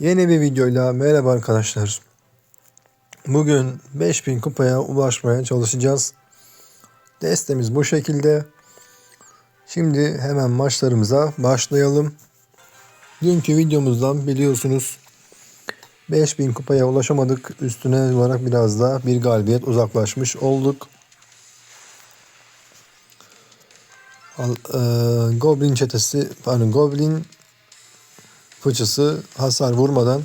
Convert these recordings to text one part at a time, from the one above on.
Yeni bir videoyla merhaba arkadaşlar. Bugün 5000 kupaya ulaşmaya çalışacağız. Destemiz bu şekilde. Şimdi hemen maçlarımıza başlayalım. Dünkü videomuzdan biliyorsunuz 5000 kupaya ulaşamadık. Üstüne olarak biraz da bir galibiyet uzaklaşmış olduk. E, Goblin çetesi, pardon Goblin fıçısı hasar vurmadan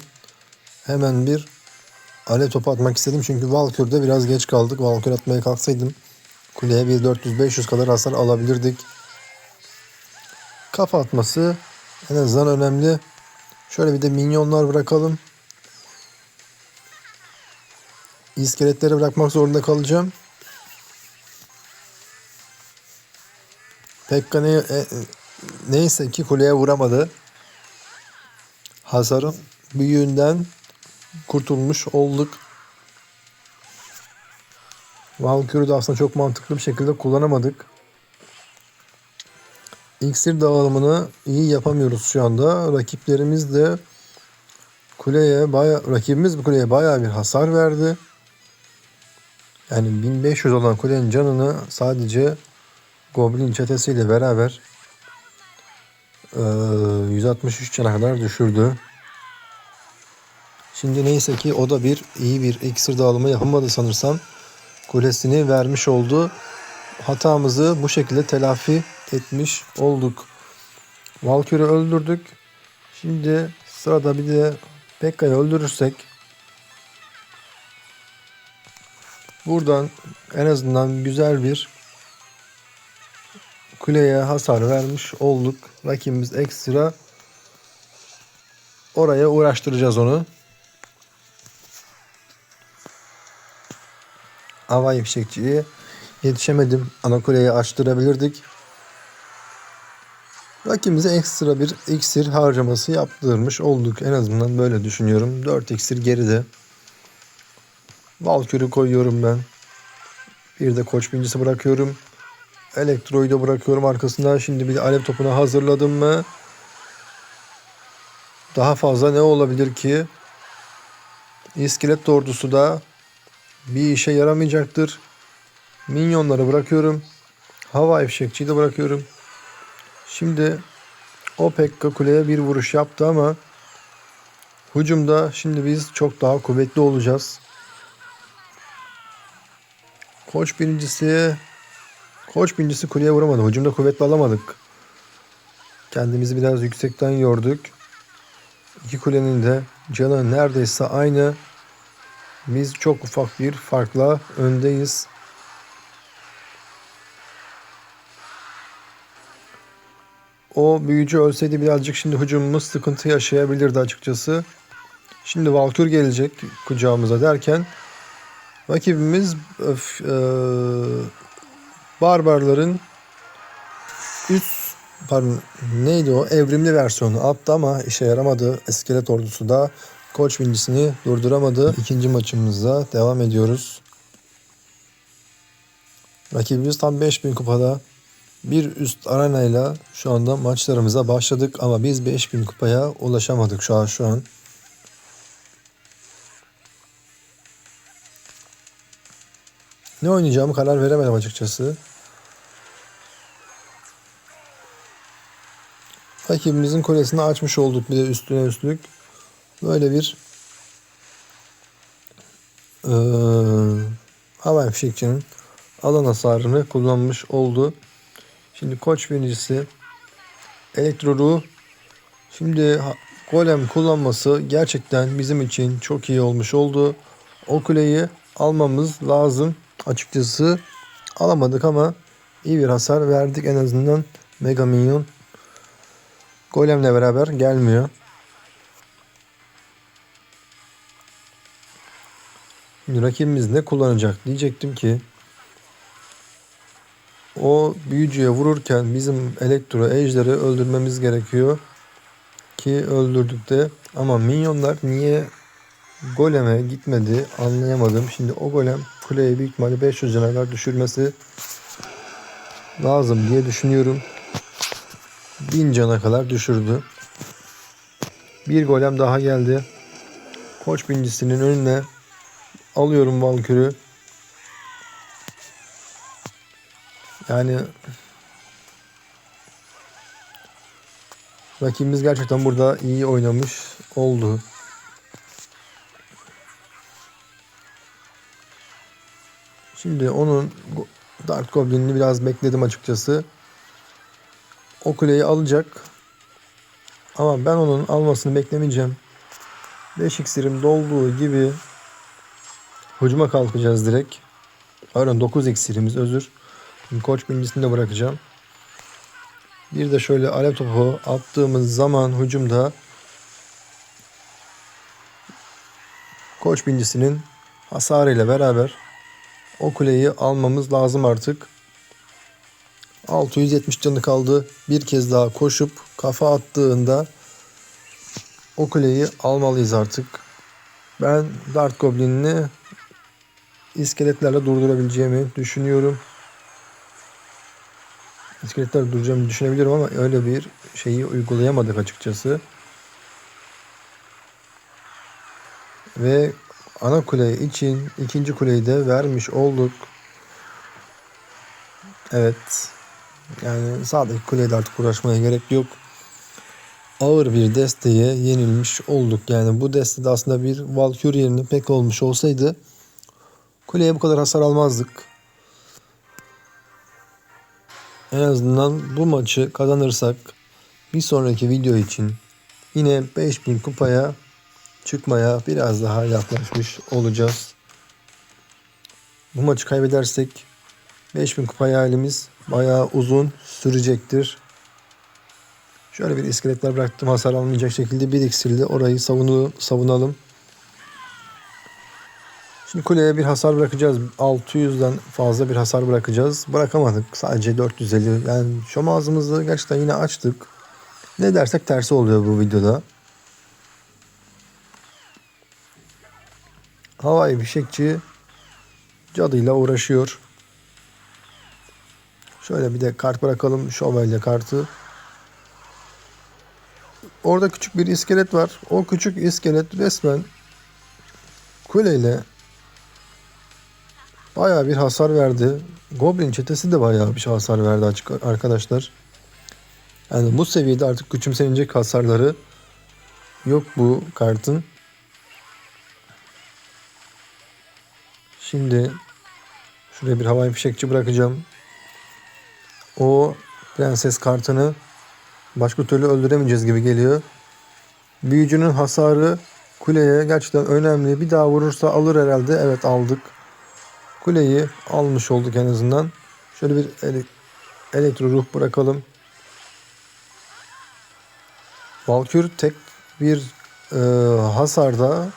hemen bir alev topu atmak istedim. Çünkü Valkür'de biraz geç kaldık. Valkür atmaya kalksaydım kuleye bir 400-500 kadar hasar alabilirdik. Kafa atması en azından önemli. Şöyle bir de minyonlar bırakalım. İskeletleri bırakmak zorunda kalacağım. Pekka ne, e, neyse ki kuleye vuramadı hasarın büyüğünden kurtulmuş olduk. Valkyrie'de aslında çok mantıklı bir şekilde kullanamadık. İksir dağılımını iyi yapamıyoruz şu anda. Rakiplerimiz de kuleye baya rakibimiz bu kuleye baya bir hasar verdi. Yani 1500 olan kulenin canını sadece Goblin çetesiyle beraber 163 cana kadar düşürdü. Şimdi neyse ki o da bir iyi bir iksir dağılımı yapamadı sanırsam. Kulesini vermiş oldu. Hatamızı bu şekilde telafi etmiş olduk. Valkyrie'yi öldürdük. Şimdi sırada bir de Pekka'yı öldürürsek buradan en azından güzel bir kuleye hasar vermiş olduk. Rakibimiz ekstra oraya uğraştıracağız onu. Hava fişekçiye yetişemedim. Ana kuleyi açtırabilirdik. Rakibimize ekstra bir iksir harcaması yaptırmış olduk. En azından böyle düşünüyorum. 4 iksir geride. Valkür'ü koyuyorum ben. Bir de koç bincisi bırakıyorum. Elektroyu da bırakıyorum arkasından. Şimdi bir alev topunu hazırladım mı? Daha fazla ne olabilir ki? İskelet ordusu da bir işe yaramayacaktır. Minyonları bırakıyorum. Hava ifşekçiyi de bırakıyorum. Şimdi o Pekka kuleye bir vuruş yaptı ama hücumda şimdi biz çok daha kuvvetli olacağız. Koç birincisi Koç birincisi kuleye vuramadı. Hücumda kuvvetli alamadık. Kendimizi biraz yüksekten yorduk. İki kulenin de canı neredeyse aynı. Biz çok ufak bir farkla öndeyiz. O büyücü ölseydi birazcık şimdi hücumumuz sıkıntı yaşayabilirdi açıkçası. Şimdi Valkür gelecek kucağımıza derken rakibimiz öf, e, barbarların üst pardon neydi o evrimli versiyonu attı ama işe yaramadı. İskelet ordusu da koç bincisini durduramadı. İkinci maçımızda devam ediyoruz. Rakibimiz tam 5000 kupada. Bir üst arenayla şu anda maçlarımıza başladık ama biz 5000 kupaya ulaşamadık şu an şu an. Ne oynayacağımı karar veremedim açıkçası. Rakibimizin kulesini açmış olduk bir de üstüne üstlük. Böyle bir ee, hava fişekçinin alan hasarını kullanmış oldu. Şimdi koç birincisi elektroru şimdi golem kullanması gerçekten bizim için çok iyi olmuş oldu. O kuleyi almamız lazım. Açıkçası alamadık ama iyi bir hasar verdik en azından Mega Minyon Golemle beraber gelmiyor. Şimdi rakibimiz ne kullanacak diyecektim ki o büyücüye vururken bizim elektro ejderi öldürmemiz gerekiyor. Ki öldürdük de ama minyonlar niye goleme gitmedi anlayamadım. Şimdi o golem kuleye büyük ihtimalle 500 canavar düşürmesi lazım diye düşünüyorum. 1000 cana kadar düşürdü. Bir golem daha geldi. Koç bincisinin önüne alıyorum Valkür'ü. Yani rakibimiz gerçekten burada iyi oynamış oldu. Şimdi onun Dark Goblin'ini biraz bekledim açıkçası. O kuleyi alacak. Ama ben onun almasını beklemeyeceğim. 5 iksirim dolduğu gibi hücuma kalkacağız direkt. Pardon 9 iksirimiz özür. Şimdi koç birincisini de bırakacağım. Bir de şöyle alev topu attığımız zaman hücumda koç birincisinin hasarıyla beraber o kuleyi almamız lazım artık. 670 canı kaldı. Bir kez daha koşup kafa attığında o kuleyi almalıyız artık. Ben Dart Goblin'ini iskeletlerle durdurabileceğimi düşünüyorum. İskeletler duracağımı düşünebilirim ama öyle bir şeyi uygulayamadık açıkçası. Ve ana kule için ikinci kuleyi de vermiş olduk. Evet. Yani sağdaki kuleye de artık uğraşmaya gerek yok. Ağır bir desteğe yenilmiş olduk. Yani bu destede aslında bir Valkyrie yerine pek olmuş olsaydı kuleye bu kadar hasar almazdık. En azından bu maçı kazanırsak bir sonraki video için yine 5000 kupaya çıkmaya biraz daha yaklaşmış olacağız. Bu maçı kaybedersek 5000 kupa hayalimiz bayağı uzun sürecektir. Şöyle bir iskeletler bıraktım hasar almayacak şekilde bir iksirle orayı savunu, savunalım. Şimdi kuleye bir hasar bırakacağız. 600'den fazla bir hasar bırakacağız. Bırakamadık. Sadece 450. Yani şom ağzımızı gerçekten yine açtık. Ne dersek tersi oluyor bu videoda. Havai fişekçi cadıyla uğraşıyor. Şöyle bir de kart bırakalım. Şövalye kartı. Orada küçük bir iskelet var. O küçük iskelet resmen kuleyle bayağı bir hasar verdi. Goblin çetesi de bayağı bir şey hasar verdi açık arkadaşlar. Yani bu seviyede artık küçümsenecek hasarları yok bu kartın. Şimdi şuraya bir havai fişekçi bırakacağım. O prenses kartını başka türlü öldüremeyeceğiz gibi geliyor. Büyücünün hasarı kuleye gerçekten önemli. Bir daha vurursa alır herhalde. Evet aldık. Kuleyi almış olduk en azından. Şöyle bir ele elektro ruh bırakalım. Valkür tek bir e, hasarda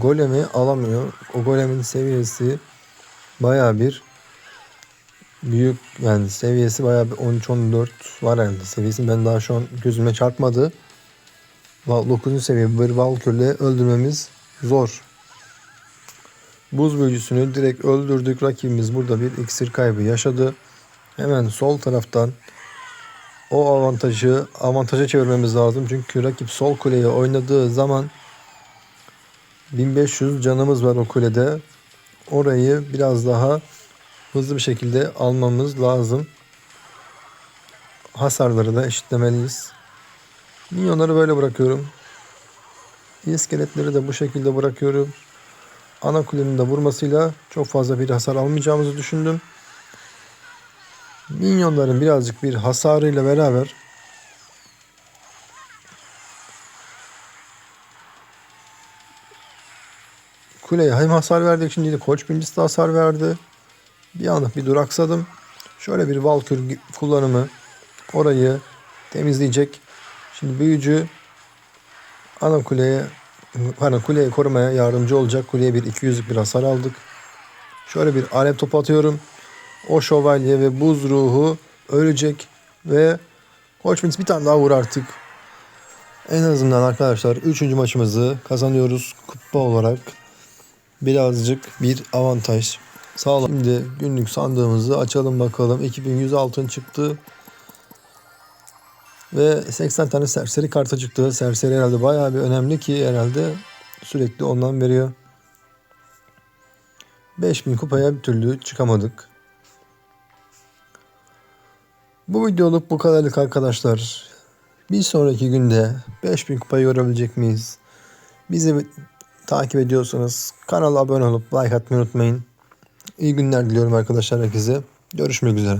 golemi alamıyor. O golemin seviyesi baya bir büyük yani seviyesi baya bir 13-14 var herhalde seviyesi. Ben daha şu an gözüme çarpmadı. 9. seviye bir Valkyr'le öldürmemiz zor. Buz büyücüsünü direkt öldürdük. Rakibimiz burada bir iksir kaybı yaşadı. Hemen sol taraftan o avantajı avantaja çevirmemiz lazım. Çünkü rakip sol kuleye oynadığı zaman 1500 canımız var o kulede. Orayı biraz daha hızlı bir şekilde almamız lazım. Hasarları da eşitlemeliyiz. Minyonları böyle bırakıyorum. İskeletleri de bu şekilde bırakıyorum. Ana kulenin de vurmasıyla çok fazla bir hasar almayacağımızı düşündüm. Minyonların birazcık bir hasarıyla beraber kuleye hem hasar verdik şimdi de koç birincisi de hasar verdi. Bir anlık bir duraksadım. Şöyle bir Valkür kullanımı orayı temizleyecek. Şimdi büyücü ana kuleye pardon kuleyi korumaya yardımcı olacak. Kuleye bir 200'lük bir hasar aldık. Şöyle bir alev topu atıyorum. O şövalye ve buz ruhu ölecek ve Koçmins bir tane daha vur artık. En azından arkadaşlar 3. maçımızı kazanıyoruz kupa olarak. Birazcık bir avantaj. Sağ olun. Şimdi günlük sandığımızı açalım bakalım. 2100 altın çıktı. Ve 80 tane serseri kartı çıktı. Serseri herhalde bayağı bir önemli ki herhalde sürekli ondan veriyor. 5000 kupaya bir türlü çıkamadık. Bu videoluk bu kadarlık arkadaşlar. Bir sonraki günde 5000 kupayı görebilecek miyiz? Bizi takip ediyorsanız kanala abone olup like atmayı unutmayın. İyi günler diliyorum arkadaşlar herkese. Görüşmek üzere.